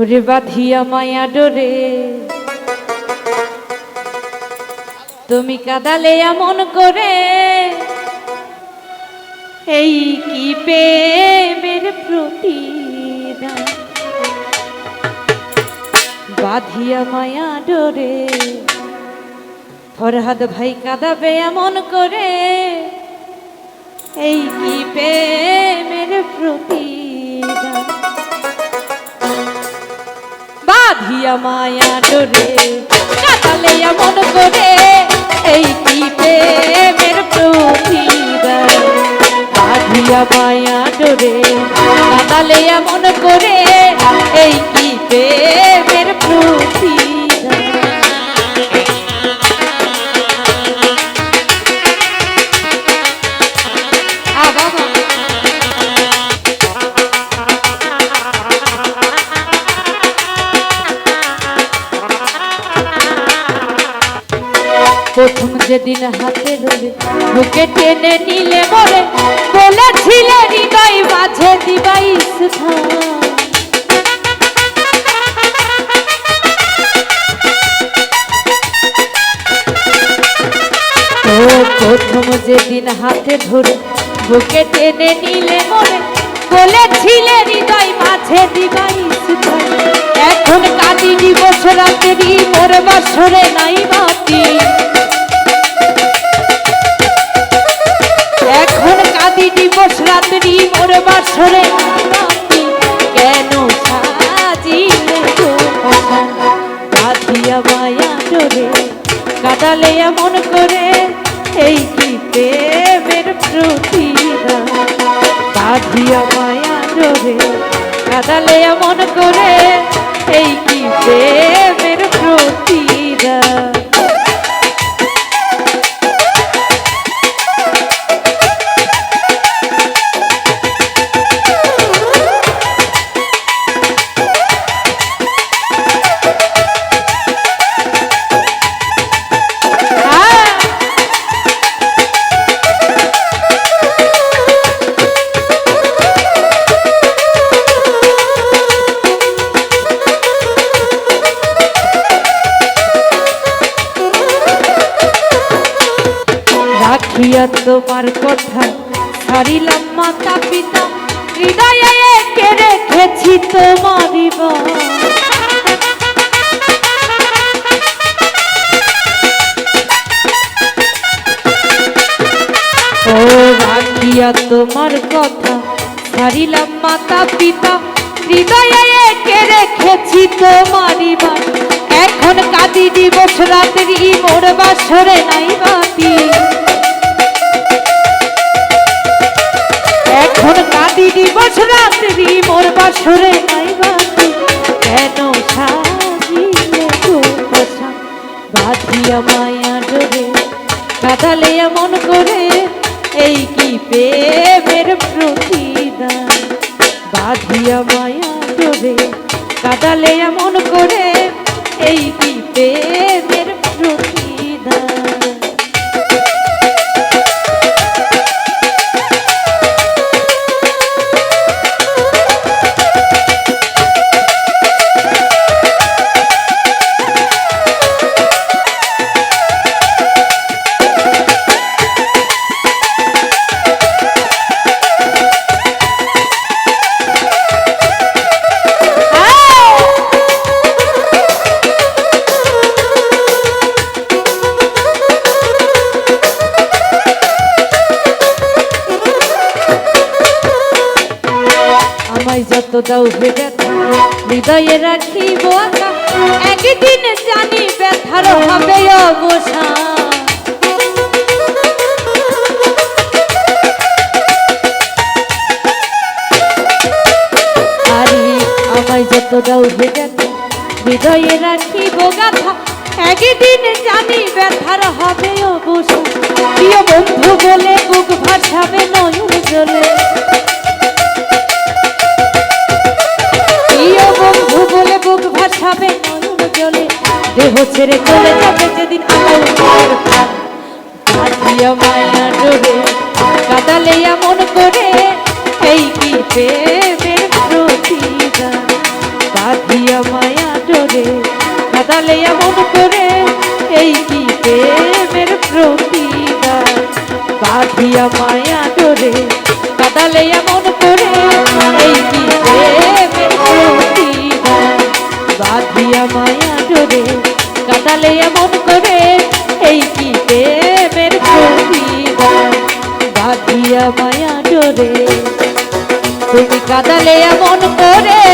ওরে বাঁধিয়া মায়া ডোরে। তুমি কাদালে এমন করে, এই কি প্রেমের প্রতিদান? বাঁধিয়া মায়া ডোরে, ফরহাদ ভাই কাঁদাবে এমন করে, এই কি প্রেমের প্রতিদান বাঁধিয়া মায়া ডোরে কাটালে এমন করে, এই কি প্রেমের প্রতিদান? বাঁধিয়া মায়া ডোরে কাটালে এমন করে, এই কি প্রেমের প্রথম যেদিন হাতে ধরে বুকে টেনে নিলে বলে, বলেছিলে হৃদয় মাঝে দিবাই প্রথম যেদিন হাতে ধরে বুকে টেনে নিলে মনে বলেছিলে হৃদয় মাঝে দিবাই এখন কাঁদি দিবস রাতেরই মোর বাসরে নাই মাটি কাদালে এমন করে, এই কি প্রেমের বাঁধিয়া মায়া ধরে কাদালে এমন করে, এই কি প্রেমের তোমার কথা ছাড়িলাম মাতা পিতা হৃদয়ে এঁকে রেখেছি তোমারই। ও তোমার কথা ছাড়িলাম মাতা পিতা হৃদয়ে এঁকে রেখেছি তোমারই। এখন কাঁদি দিবস রাত্রি মোর বাসরে নাই বাতি দিবস রাত্রি মোর বাসরে নাই বাতি কেন সাজিলে বসা বাঁধিয়া মায়া ডোরে কাটালে এমন করে, এই কি প্রেমের প্রতিদান? বাঁধিয়া মায়া ডোরে কাটালে এমন করে দাও ভেবে হৃদয়ে রাখিব একদিন জানি ব্যথার হবে অবসান যত দাও ভেবে হৃদয়ে রাখিব গাথা। একদিন জানি ব্যথার ভাসাবে নয়ন জলে। দেহ ছেড়ে চলে যাবে যেদিন আমার কাঁদিয়া মায়া ডোরে কাদালে এমন করে এই কি প্রেমের প্রতিদান? বাঁধিয়া কাদালে এমন করে এই কি প্রেমের প্রতিদান? বাঁধিয়া মায়া ডোরে কাদালে এমন করে এই কি প্রেমের কাদালে এমন করে এই কি প্রেমের কবিরা মায়া ডোরে তুমি কাদালে এমন করে